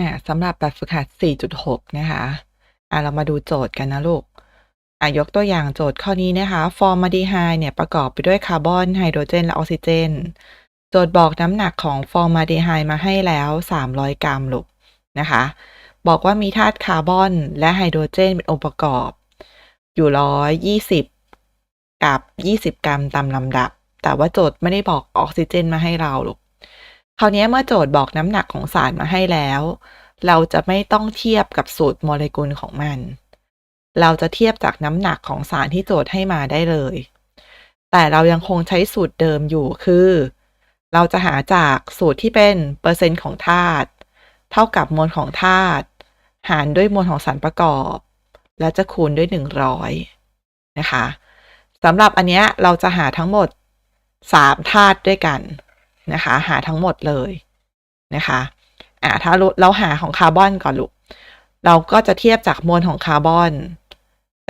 อ่าสำหรับแบบฝึกหัด 4.6 นะคะอ่าเรามาดูโจทย์กันนะลูกอ่ายกตัวอย่างโจทย์ข้อนี้นะคะ ฟอร์มาดีไฮเนี่ยประกอบไปด้วยคาร์บอนไฮโดรเจน และออกซิเจน โจทย์บอกน้ำหนักของฟอร์มาดีไฮมาให้แล้ว 300 กรัมลูกนะคะ บอกว่ามีธาตุคาร์บอนและไฮโดรเจนเป็นองค์ประกอบ อยู่120กับ 20 กรัมตามลำดับ แต่ว่าโจทย์ไม่ได้บอกออกซิเจนมาให้เราลูก คราวนี้เมื่อโจทย์บอกน้ำหนักของสารมาให้แล้ว เราจะไม่ต้องเทียบกับสูตรโมเลกุลของมัน เราจะเทียบจากน้ำหนักของสารที่โจทย์ให้มาได้เลย แต่เรายังคงใช้สูตรเดิมอยู่คือ เราจะหาจากสูตรที่เป็นเปอร์เซ็นต์ของธาตุเท่ากับมวลของธาตุหารด้วยมวลของสารประกอบ และจะคูณด้วย 100 นะคะสำหรับอันเนี้ยเราจะหาทั้งหมด 3 ธาตุด้วยกัน นะคะ หาทั้งหมดเลยนะคะอ่าถ้าเราหาของคาร์บอนก่อนลูกเราก็จะเทียบจากมวลของคาร์บอน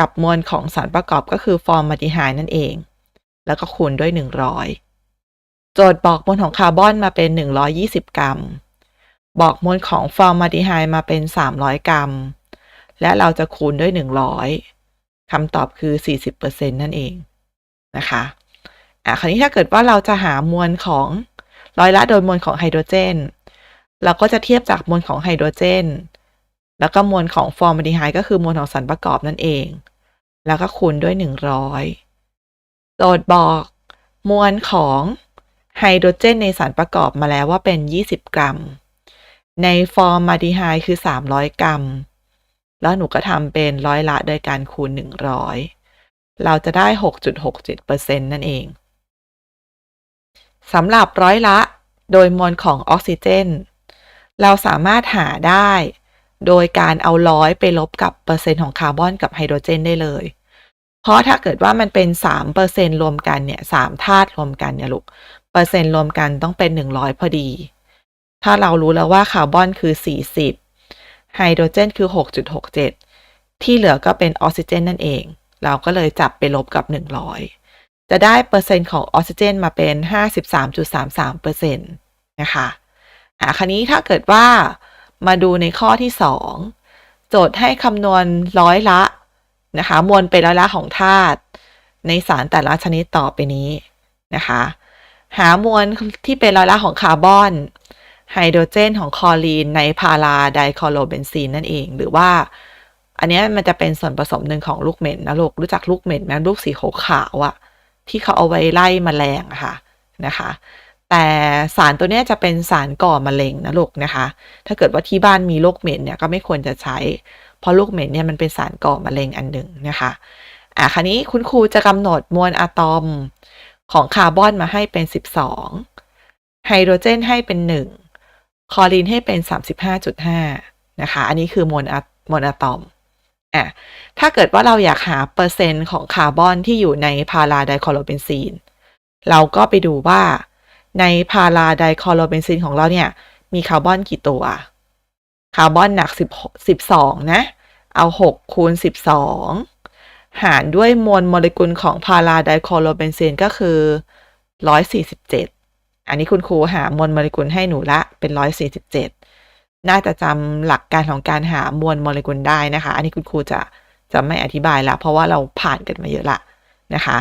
กับมวลของสารประกอบก็คือฟอร์มาลดีไฮด์นั่นเอง แล้วก็คูณด้วย 100 โจทย์บอกมวลของคาร์บอนมาเป็น 120 กรัม บอกมวลของฟอร์มาลดีไฮด์มาเป็น 300 กรัม และเราจะคูณด้วย 100 คำตอบคือ 40%นั่นเองนะคะอะคราวนี้ถ้าเกิดว่าเราจะหามวลของ ร้อยละโดยมวลของไฮโดรเจน เราก็จะเทียบจากมวลของไฮโดรเจน แล้วก็มวลของฟอร์มาลดีไฮด์ก็คือมวลของสารประกอบนั่นเอง แล้วก็คูณด้วย 100โจทย์บอก มวลของไฮโดรเจนในสารประกอบมาแล้วว่าเป็น 20 กรัม ในฟอร์มาลดีไฮด์คือ 300 กรัม แล้วหนูก็ทำเป็นร้อยละโดยการคูณ 100 เราจะได้ 6.67%นั่นเอง สำหรับร้อยละ โดยมวลของออกซิเจน เราสามารถหาได้ โดยการเอาร้อยไปลบกับเปอร์เซ็นต์ของคาร์บอนกับไฮโดรเจนได้เลย เพราะถ้าเกิดว่ามันเป็น3%รวมกันเนี่ย3ธาตุรวมกันเนี่ยลูก เปอร์เซ็นต์รวมกันต้องเป็น 100 พอดี ถ้าเรารู้แล้วว่าคาร์บอนคือ 40 ไฮโดรเจนคือ 6.67 ที่เหลือก็เป็นออกซิเจนนั่นเอง เราก็เลยจับไปลบกับ 100 จะได้เปอร์เซ็นต์ของออกซิเจนมาเป็น 53.33%นะคะอะคราวนี้ถ้าเกิดว่ามาดูในข้อที่ 2 โจทย์ให้คำนวณร้อยละนะคะ มวลเป็นร้อยละของธาตุในสารแต่ละชนิดต่อไปนี้นะคะ หามวลที่เป็นร้อยละของคาร์บอน ไฮโดรเจนของคลอรีน ในพาราไดคลอโรเบนซีนนั่นเอง หรือว่า อันนี้มันจะเป็นส่วนผสมหนึ่งของลูกเหม็นนะลูกรู้จักลูกเหม็นไหมลูกสีขาวๆอะ ที่เขาเอาไว้ไล่มแมลงอะค่ะนะคะ แต่สารตัวนี้จะเป็นสารก่อมะเร็งนะลูกนะคะ ถ้าเกิดว่าที่บ้านมีลูกเหม็นเนี่ยก็ไม่ควรจะใช้ เพราะลูกเหม็นเนี่ยมันเป็นสารก่อมะเร็งอันหนึ่งนะคะอะคราวนี้คุณครูจะกำหนดมวลอะตอมของคาร์บอนมาให้เป็น 12 ไฮโดรเจนให้เป็น 1 คลอรีนให้เป็น 35.5 นะคะ อันนี้คือมวลอะมวลอะตอม อะถ้าเกิดว่าเราอยากหาเปอร์เซ็นต์ของคาร์บอนที่อยู่ในพาราไดคลอโรเบนซีน เราก็ไปดูว่าในพาราไดคลอโรเบนซีนของเราเนี่ย มีคาร์บอนกี่ตัว คาร์บอนหนัก10 12 นะ เอา 6 คูณ 12 หารด้วยมวลโมเลกุลของพาราไดคลอโรเบนซีนก็คือ 147 อันนี้คุณครูหามวลโมเลกุลให้หนูละเป็น 147 น่าจะจำหลักการของการหามวลโมเลกุลได้นะคะ อันนี้คุณครูจะจะไม่อธิบายละ เพราะว่าเราผ่านกันมาเยอะละนะคะ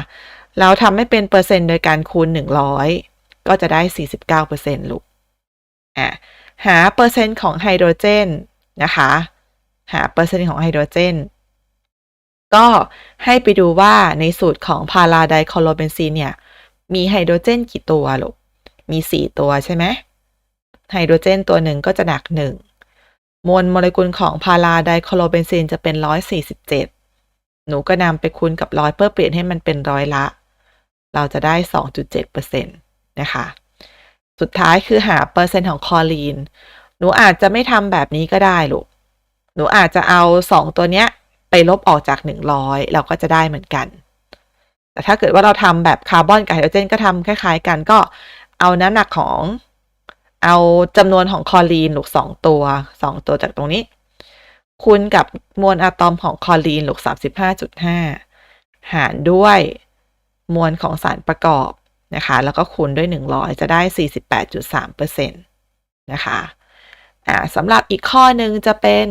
เราทำให้เป็นเปอร์เซ็นต์โดยการคูณ 100 ก็จะได้ 49%ลูกอะหาเปอร์เซ็นต์ของไฮโดรเจนนะคะ หาเปอร์เซ็นต์ของไฮโดรเจน ก็ให้ไปดูว่าในสูตรของพาราไดคลอโรเบนซีนเนี่ย มีไฮโดรเจนกี่ตัวลูก มี 4 ตัวใช่ไหม ไฮโดรเจนตัวหนึ่งก็จะหนัก 1 มวลโมเลกุลของพาราไดคลอโรเบนซีนจะเป็น 147 หนูก็นำไปคูณกับร้อยเพื่อเปลี่ยนให้มันเป็นร้อยละ เราจะได้ 2.7%นะคะ สุดท้ายคือหาเปอร์เซ็นต์ของคอรีน หนูอาจจะไม่ทำแบบนี้ก็ได้ลูก หนูอาจจะเอา 2 ตัวเนี้ยไปลบออกจาก 100 เราก็จะได้เหมือนกัน แต่ถ้าเกิดว่าเราทำแบบคาร์บอนกับไฮโดรเจนก็ทำคล้าย ๆ กันก็เอาน้ำหนักของ เอาจำนวนของคลอรีนลูก2ตัว2ตัวจากตรงนี้ คูณกับมวลอะตอมของคลอรีนลูก35.5หารด้วยมวลของสารประกอบนะคะ แล้วก็คูณด้วย100จะได้48.3%นตนะคะอ่าสำหรับอีกข้อหนึ่งจะเป็น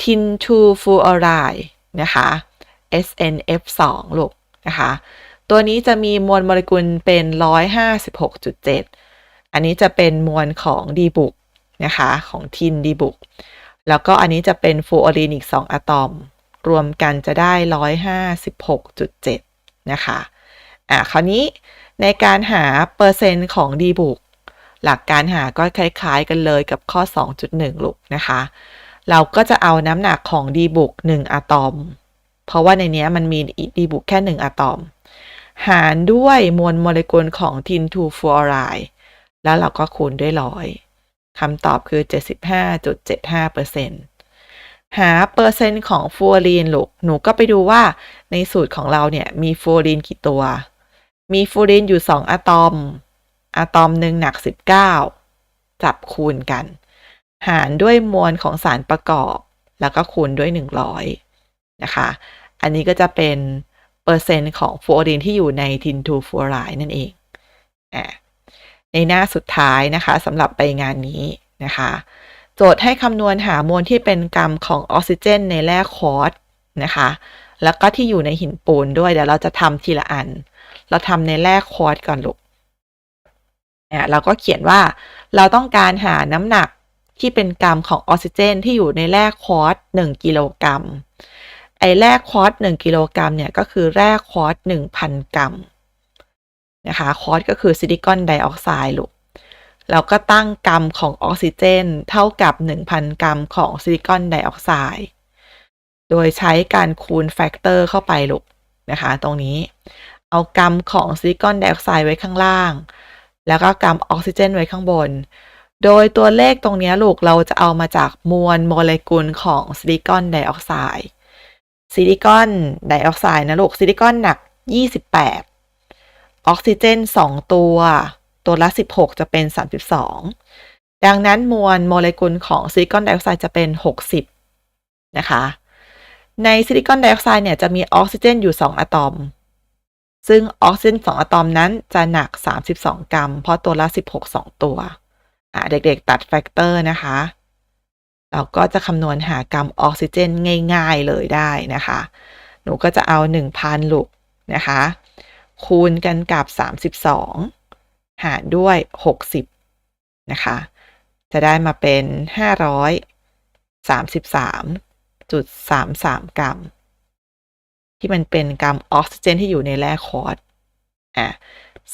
tin 2 fluoride นะคะ SNF2 ลูกนะคะ ตัวนี้จะมีมวลโมเลกุลเป็น 156.7 อันนี้จะเป็นมวลของดีบุกนะคะของทินดีบุก แล้วก็อันนี้จะเป็นฟลูออรีนอีก 2 อะตอม รวมกันจะได้ 156.7 นะคะอ่าคราวนี้ในการหาเปอร์เซ็นต์ของดีบุก หลักการหาก็คล้ายๆกันเลยกับข้อ 2.1 ลูกนะคะ เราก็จะเอาน้ำหนักของดีบุก 1 อะตอม เพราะว่าในนี้มันมีดีบุกแค่ 1 อะตอม หารด้วยมวลโมเลกุลของทินทูฟลูออไรด์ แล้วเราก็คูณด้วยร้อยคำตอบคือ 75.75%หาเปอร์เซ็นต์ของฟลูออรีนลูกหนูก็ไปดูว่าในสูตรของเราเนี่ย มีฟลูออรีนกี่ตัว มีฟลูออรีนอยู่ 2 อะตอม อะตอมหนึ่งหนัก 19 จับคูณกัน หารด้วยมวลของสารประกอบ แล้วก็คูณด้วย 100 นะคะ อันนี้ก็จะเป็นเปอร์เซ็นต์ของฟลูออรีนที่อยู่ในทินทูฟลูออไรด์นั่นเองอ่า ในหน้าสุดท้ายนะคะสำหรับไปงานนี้นะคะ โจทย์ให้คำนวณหามวลที่เป็นกรรมของออกซิเจน ในแร่ควอตซ์นะคะ แล้วก็ที่อยู่ในหินปูนด้วยเดี๋ยวเราจะทำทีละอัน เราทำในแร่ควอตซ์ก่อนลูกเนี่ยเราก็เขียนว่าเราต้องการหาน้ำหนักที่เป็นกรรมของออกซิเจน ที่อยู่ในแร่ควอตซ์1กิโลกรัมไอแร่ควอตซ์1กิโลกรัมเนี่ยก็คือแร่ควอตซ์1,000 กรัม นะคะคอตซ์ก็คือซิลิคอนไดออกไซด์ลูกเราก็ตั้งกรัมของออกซิเจน เท่ากับ 1,000 กรัมของซิลิคอนไดออกไซด์ โดยใช้การคูณแฟกเตอร์เข้าไปลูกนะคะ ตรงนี้ เอากรัมของซิลิคอนไดออกไซด์ไว้ข้างล่าง แล้วก็กรัมออกซิเจนไว้ข้างบน โดยตัวเลขตรงนี้ลูกเราจะเอามาจากมวลโมเลกุลของซิลิคอนไดออกไซด์ ซิลิคอนไดออกไซด์นะลูก ซิลิคอนหนัก 28 ออกซิเจน 2 ตัว ตัวละ 16 จะเป็น 32 ดังนั้นมวลโมเลกุลของซิลิคอนไดออกไซด์จะเป็น 60 นะคะ ในซิลิคอนไดออกไซด์เนี่ยจะมีออกซิเจนอยู่ 2 อะตอม ซึ่งออกซิเจน 2 อะตอมนั้นจะหนัก 32 กรัม เพราะตัวละ 16 2 ตัว อะเด็กๆตัดแฟกเตอร์นะคะ เราก็จะคำนวณหากรัมออกซิเจนง่าย ๆเลยได้นะคะ หนูก็จะเอา 1,000ลูกนะคะ คูณกันกับ 32 หารด้วย 60 นะคะ จะได้มาเป็น 533.33 กรัม ที่มันเป็นกรัมออกซิเจนที่อยู่ในแร่คอตซ์อะ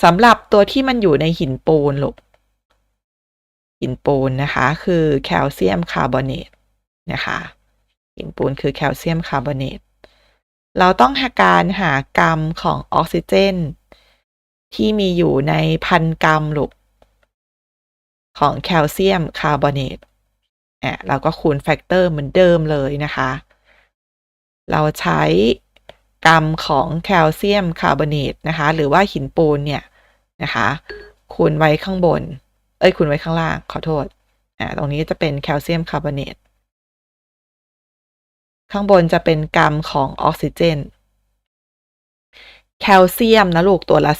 สำหรับตัวที่มันอยู่ในหินปูนลูกหินปูนนะคะ คือแคลเซียมคาร์บอเนตนะคะหินปูนคือแคลเซียมคาร์บอเนต เราต้องหาการหากรัมของออกซิเจน ที่มีอยู่ในพันกรัมลูกของแคลเซียมคาร์บอเนตอะเราก็คูณแฟกเตอร์เหมือนเดิมเลยนะคะ เราใช้กรัมของแคลเซียมคาร์บอเนตนะคะ หรือว่าหินปูนเนี่ยนะคะ คูณไว้ข้างบน เอ้ยคูณไว้ข้างล่างขอโทษอ่าตรงนี้จะเป็นแคลเซียมคาร์บอเนต ข้างบนจะเป็นกรัมของออกซิเจน แคลเซียมนะลูกตัวละ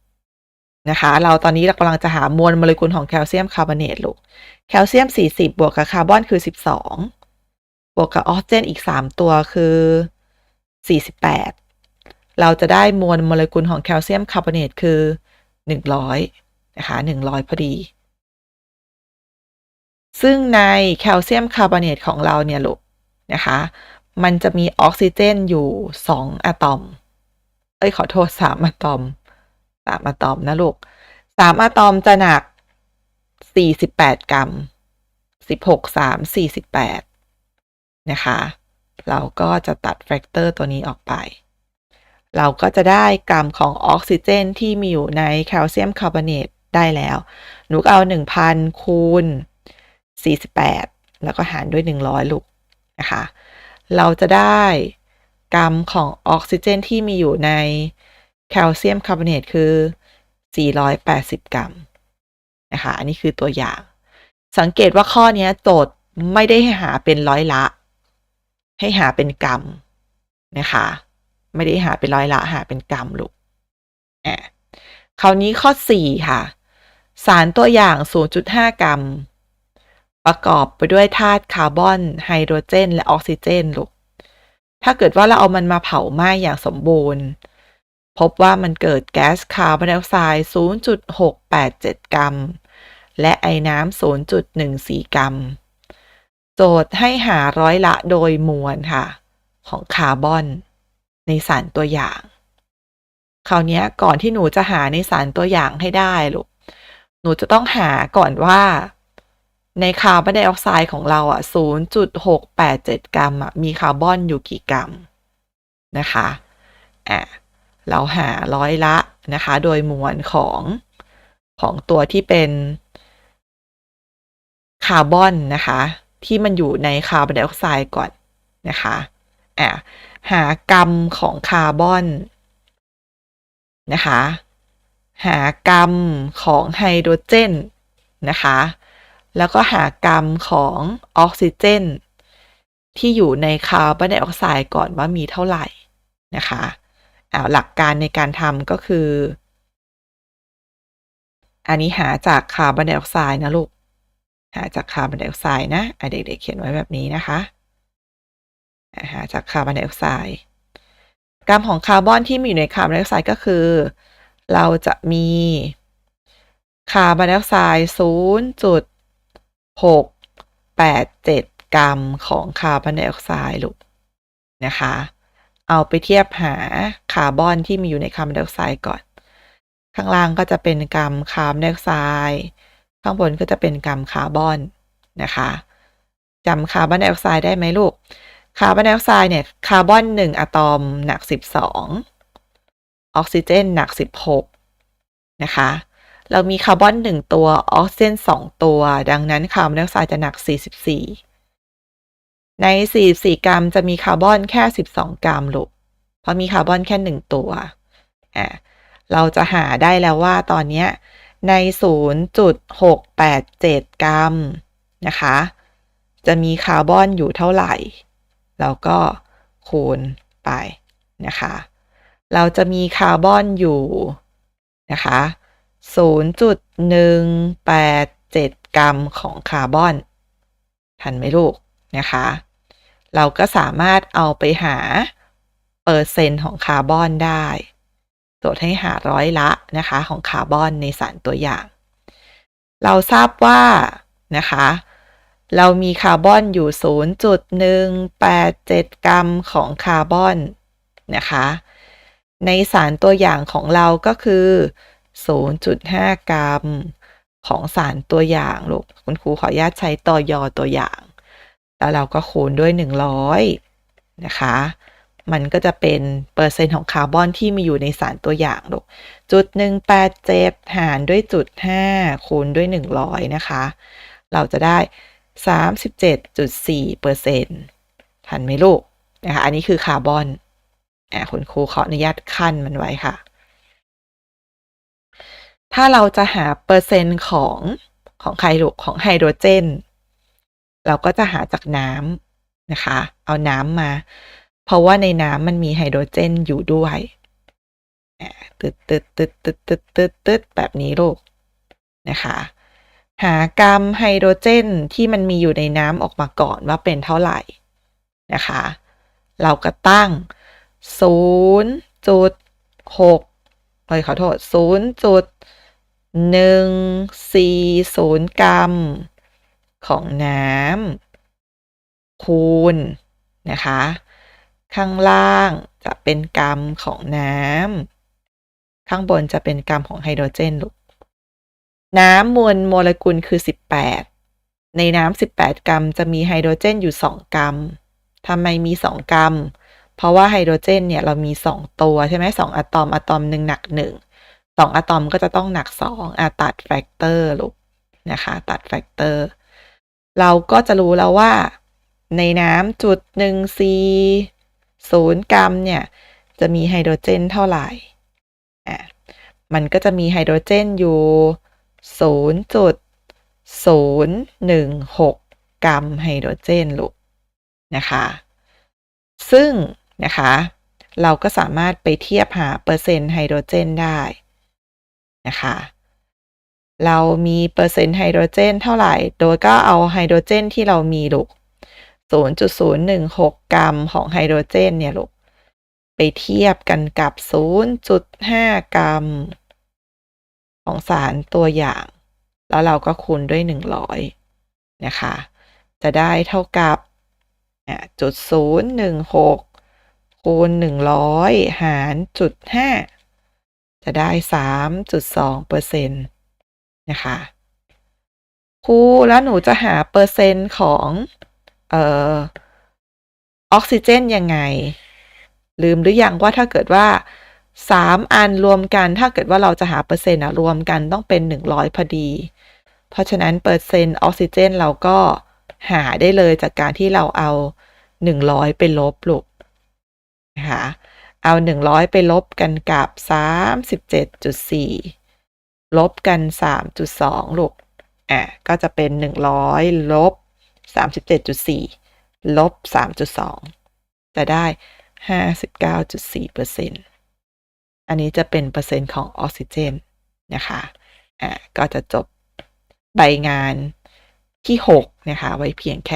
40 นะคะ เราตอนนี้เรากำลังจะหามวลโมเลกุลของแคลเซียมคาร์บอเนตลูก แคลเซียม 40 บวกกับคาร์บอนคือ 12 บวกกับออกซิเจนอีก 3 ตัวคือ 48 เราจะได้มวลโมเลกุลของแคลเซียมคาร์บอเนตคือ 100 นะคะ 100 พอดีซึ่งในแคลเซียมคาร์บอเนตของเราเนี่ยลูก นะคะ มันจะมีออกซิเจนอยู่ 2 อะตอม เอ้ยขอโทษ 3 อะตอม 3 อะตอมนะลูก 3 อะตอมจะหนัก 48 กรัม 16 3 48 นะคะ เราก็จะตัดแฟกเตอร์ตัวนี้ออกไป เราก็จะได้กรัมของออกซิเจนที่มีอยู่ในแคลเซียมคาร์บอเนตได้แล้ว หนูเอา 1,000คูณ48 แล้วก็หารด้วย 100 ลูก นะคะ เราจะได้กรัมของออกซิเจนที่มีอยู่ในแคลเซียมคาร์บอเนตคือ 480 กรัมนะคะ อันนี้คือตัวอย่าง สังเกตว่าข้อนี้โจทย์ไม่ได้ให้หาเป็นร้อยละ ให้หาเป็นกรัมนะคะ ไม่ได้หาเป็นร้อยละหาเป็นกรัมลูกอะคราวนี้ข้อ 4 ค่ะ สารตัวอย่าง 0.5 กรัม ประกอบไปด้วยธาตุคาร์บอนไฮโดรเจน และออกซิเจนลูกถ้าเกิดว่าเราเอามันมาเผาไหม้อย่างสมบูรณ์ พบว่ามันเกิดแก๊สคาร์บอนไดออกไซด์ 0.687 กรัม และไอน้ำ 0.14 กรัม โจทย์ให้หาร้อยละโดยมวลค่ะ ของคาร์บอน ในสารตัวอย่าง คราวนี้ก่อนที่หนูจะหาในสารตัวอย่างให้ได้ลูก หนูจะต้องหาก่อนว่า ในคาร์บอนไดออกไซด์ของเราอะ 0.687 กรัมอะ มีคาร์บอนอยู่กี่กรัมนะคะอะเราหาร้อยละนะคะ โดยมวลของของตัวที่เป็นคาร์บอนนะคะ ที่มันอยู่ในคาร์บอนไดออกไซด์ก่อนนะคะอะหากรัมของคาร์บอนนะคะ หากรัมของไฮโดรเจนนะคะ แล้วก็หากรัมของออกซิเจน ที่อยู่ในคาร์บอนไดออกไซด์ก่อนว่ามีเท่าไหร่นะคะอาหลักการในการทำก็คือ อันนี้หาจากคาร์บอนไดออกไซด์นะลูก หาจากคาร์บอนไดออกไซด์นะเด็กๆเขียนไว้แบบนี้นะคะ หาจากคาร์บอนไดออกไซด์กรัมของคาร์บอนที่มีอยู่ในคาร์บอนไดออกไซด์ก็คือ เราจะมีคาร์บอนไดออกไซด์ศูนย์จุด 0.687กรัมของคาร์บอนไดออกไซด์ลูกนะคะ เอาไปเทียบหาคาร์บอนที่มีอยู่ในคาร์บอนไดออกไซด์ก่อน ข้างล่างก็จะเป็นกรัมคาร์บอนไดออกไซด์ข้างบนก็จะเป็นกรัมคาร์บอนนะคะจำคาร์บอนไดออกไซด์ได้ไหมลูกคาร์บอนไดออกไซด์เนี่ยคาร์บอน1อะตอมหนัก 12 ออกซิเจนหนัก 16 นะคะ เรามีคาร์บอน 1 ตัว ออกซิเจน 2 ตัว ดังนั้นคาร์บอนไดออกไซด์จะหนัก 44 ใน 44 กรัมจะมีคาร์บอนแค่ 12 กรัมลูกเพราะมีคาร์บอนแค่ 1 ตัวอะเราจะหาได้แล้วว่าตอนนี้ใน 0.687 กรัมนะคะ จะมีคาร์บอนอยู่เท่าไหร่ เราก็คูณไปนะคะ เราจะมีคาร์บอนอยู่นะคะ 0.187 กรัมของคาร์บอน ทันไหมลูกนะคะ เราก็สามารถเอาไปหาเปอร์เซ็นต์ของคาร์บอนได้โจทย์ให้หาร้อยละนะคะของคาร์บอนในสารตัวอย่าง เราทราบว่านะคะ เรามีคาร์บอนอยู่ 0.187 กรัมของคาร์บอนนะคะ ในสารตัวอย่างของเราก็คือ 0.5 กรัม ของสารตัวอย่างลูกคุณครูขออนุญาตใช้ตัวยอตัวอย่าง แล้วเราก็คูณด้วย 100 นะคะ มันก็จะเป็นเปอร์เซ็นต์ของคาร์บอนที่มีอยู่ในสารตัวอย่างลูกจุด 187 หารด้วยจุด 5 คูณด้วย 100 นะคะ เราจะได้ 37.4เปอร์เซ็นต์ทันไหมลูกนะคะ อันนี้คือคาร์บอนอ่าคุณครูขออนุญาตขั้นมันไว้ค่ะ ถ้าเราจะหาเปอร์เซ็นต์ของของไคลูกของไฮโดรเจน เราก็จะหาจากน้ำนะคะ เอาน้ำมา เพราะว่าในน้ำมันมีไฮโดรเจนอยู่ด้วยตึดตึดตึดตึดตึดตึดตึดแบบนี้ลูกนะคะ หากรัมไฮโดรเจนที่มันมีอยู่ในน้ำออกมาก่อนว่าเป็นเท่าไหร่นะคะ เราก็ตั้ง 0.6เอ้ยขอโทษ 0.140กรัม ของน้ำคูณนะคะ ข้างล่างจะเป็นกรัมของน้ำข้างบนจะเป็นกรัมของไฮโดรเจนลูกน้ำมวลโมเลกุลคือ 18 ในน้ำ18 กรัมจะมีไฮโดรเจนอยู่ 2 กรัมทำไมมี 2 กรัม เพราะว่าไฮโดรเจนเนี่ยเรามี 2 ตัวใช่ไหมสองอะตอมอะตอมหนึ่งหนัก1 2องอะตอมก็จะต้องหนัก2อะตัดแฟกเตอร์ลูกนะคะ ตัดแฟกเตอร์ เราก็จะรู้แล้วว่า ในน้ำจุดหนึ่งซีศูนย์กรัมเนี่ย จะมีไฮโดรเจนเท่าไหร่อะมันก็จะมีไฮโดรเจนอยู่ศูนย์จุดศูนย์หนึ่งหกกรัมไฮโดรเจนลูกนะคะ ซึ่งนะคะ เราก็สามารถไปเทียบหาเปอร์เซ็นต์ไฮโดรเจนได้ นะคะ เรามีเปอร์เซ็นต์ไฮโดรเจนเท่าไหร่ โดยก็เอาไฮโดรเจนที่เรามีลูก 0.016 กรัมของไฮโดรเจนเนี่ยลูก ไปเทียบกันกับ 0.5 กรัม ของสารตัวอย่าง แล้วเราก็คูณด้วย 100 นะคะ จะได้เท่ากับจุดศูนย์หนึ่งหกคูณหนึ่งร้อยหารจุดห้า จะได้สามจุดสองเปอร์เซ็นต์นะคะครูแล้วหนูจะหาเปอร์เซ็นต์ของเอ่อออกซิเจนยังไง ลืมหรือยังว่าถ้าเกิดว่าสามอันรวมกันถ้าเกิดว่าเราจะหาเปอร์เซ็นต์อะรวมกันต้องเป็นหนึ่งร้อยพอดี เพราะฉะนั้นเปอร์เซ็นต์ออกซิเจนเราก็หาได้เลยจากการที่เราเอาหนึ่งร้อยไปลบลูกนะคะ เอาหนึ่งร้อยไปลบกันกับสามสิบเจ็ดจุดสี่ลบกันสามจุดสองลูก อะ ก็จะเป็นหนึ่งร้อยลบสามสิบเจ็ดจุดสี่ลบสามจุดสองจะได้ห้าสิบเก้าจุดสี่เปอร์เซ็นต์อันนี้จะเป็นเปอร์เซ็นต์ของออกซิเจนนะคะ อะ ก็จะจบใบงานที่ 6 นะคะ ไว้เพียงแค่